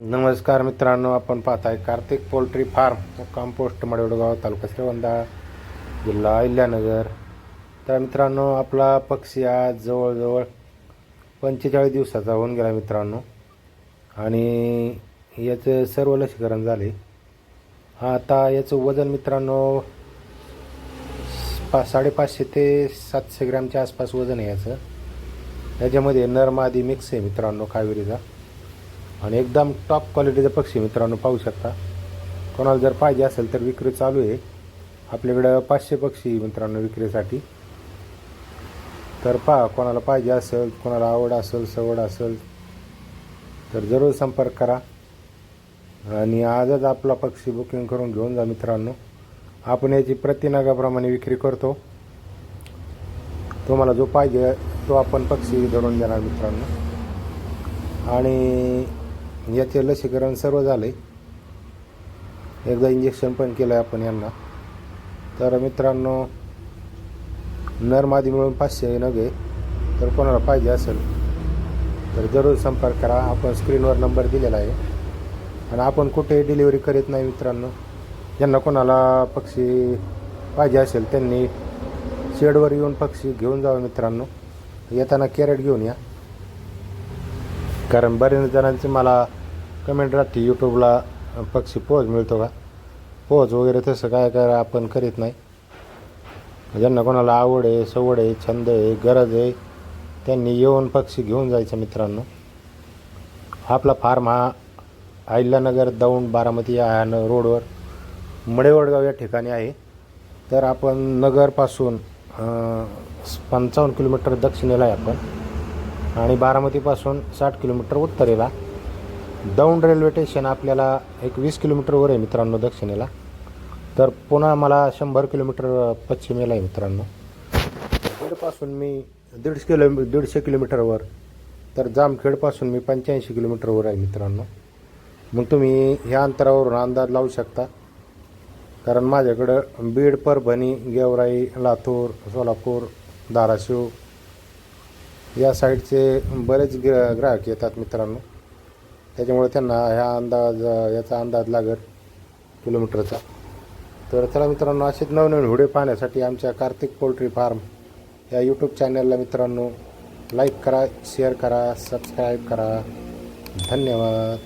नमस्कार मित्रांनो आपण पाहताय कार्तिक पोल्ट्री फार्म मुक्काम पोस्ट मडवडगाव तालुका श्रीवंदा जिल्हा अहिल्यानगर. तर मित्रांनो आपला पक्षी आज जवळजवळ पंचेचाळीस दिवसाचा होऊन गेला मित्रांनो. आणि याचं सर्व लसीकरण झाले. आता याचं वजन मित्रांनो पा साडेपाचशे ते सातशे ग्रॅमच्या आसपास वजन आहे याचं. याच्यामध्ये नर मादी मिक्स आहे मित्रांनो कावेरीचा. आणि एकदम टॉप क्वालिटीचे पक्षी मित्रांनो पाहू शकता. कोणाला जर पाहिजे असेल तर विक्री चालू आहे. आपल्याकडं पाचशे पक्षी मित्रांनो विक्रीसाठी. तर पहा कोणाला पाहिजे असेल कोणाला आवड असेल सवड असेल तर जरूर संपर्क करा. आणि आजच आपला पक्षी बुकिंग करून घेऊन जा मित्रांनो. आपण याची प्रतिनागाप्रमाणे विक्री करतो. तुम्हाला जो पाहिजे तो आपण पक्षी धरून देणार मित्रांनो. आणि याचे लसीकरण सर्व झाले एकदा इंजेक्शन पण केलं आहे आपण यांना. तर मित्रांनो नरमादी मिळून पाचशे नगे तर कोणाला पाहिजे असेल तर जरूर संपर्क करा. आपण स्क्रीनवर नंबर दिलेला आहे. आणि आपण कुठे डिलिव्हरी करीत नाही मित्रांनो. ज्यांना कोणाला पक्षी पाहिजे असेल त्यांनी शेडवर येऊन पक्षी घेऊन जावं मित्रांनो. येताना कॅरेट घेऊन या. कारण बऱ्याच जणांचे मला कमेंट राहते यूट्यूबला पक्षी पोहोच मिळतो का? पोहोच वगैरे तसं काय काय आपण करीत नाही. ज्यांना कोणाला आवड आहे सवड आहे छंद आहे गरज आहे त्यांनी येऊन पक्षी घेऊन जायचं मित्रांनो. आपला फार्म हा अहिल्यानगर दौंड बारामती या रोडवर मडेवडगाव या ठिकाणी आहे. तर आपण नगरपासून पंचावन्न किलोमीटर दक्षिणेला आहे आपण. आणि बारामतीपासून साठ किलोमीटर उत्तरेला. दौंड रेल्वे स्टेशन आपल्याला एक वीस किलोमीटरवर आहे मित्रांनो दक्षिणेला. तर पुन्हा मला शंभर किलोमीटर पश्चिमेला आहे मित्रांनो. खेडपासून मी दीडशे किलो दीडशे किलोमीटरवर तर जामखेडपासून मी पंच्याऐंशी किलोमीटरवर आहे मित्रांनो. मग तुम्ही ह्या अंतरावरून अंदाज लावू शकता. कारण माझ्याकडं बीड परभणी गेवराई लातूर सोलापूर धाराशिव या साईडचे बरेच ग्र ग्राहक येतात मित्रांनो. त्याच्यामुळे त्यांना ह्या अंदाज याचा अंदाज लागत किलोमीटरचा. तर चला मित्रांनो असेच नवनवीन व्हिडिओ पाहण्यासाठी आमच्या कार्तिक पोल्ट्री फार्म या यूट्यूब चॅनलला मित्रांनो लाईक करा शेअर करा सबस्क्राईब करा. धन्यवाद.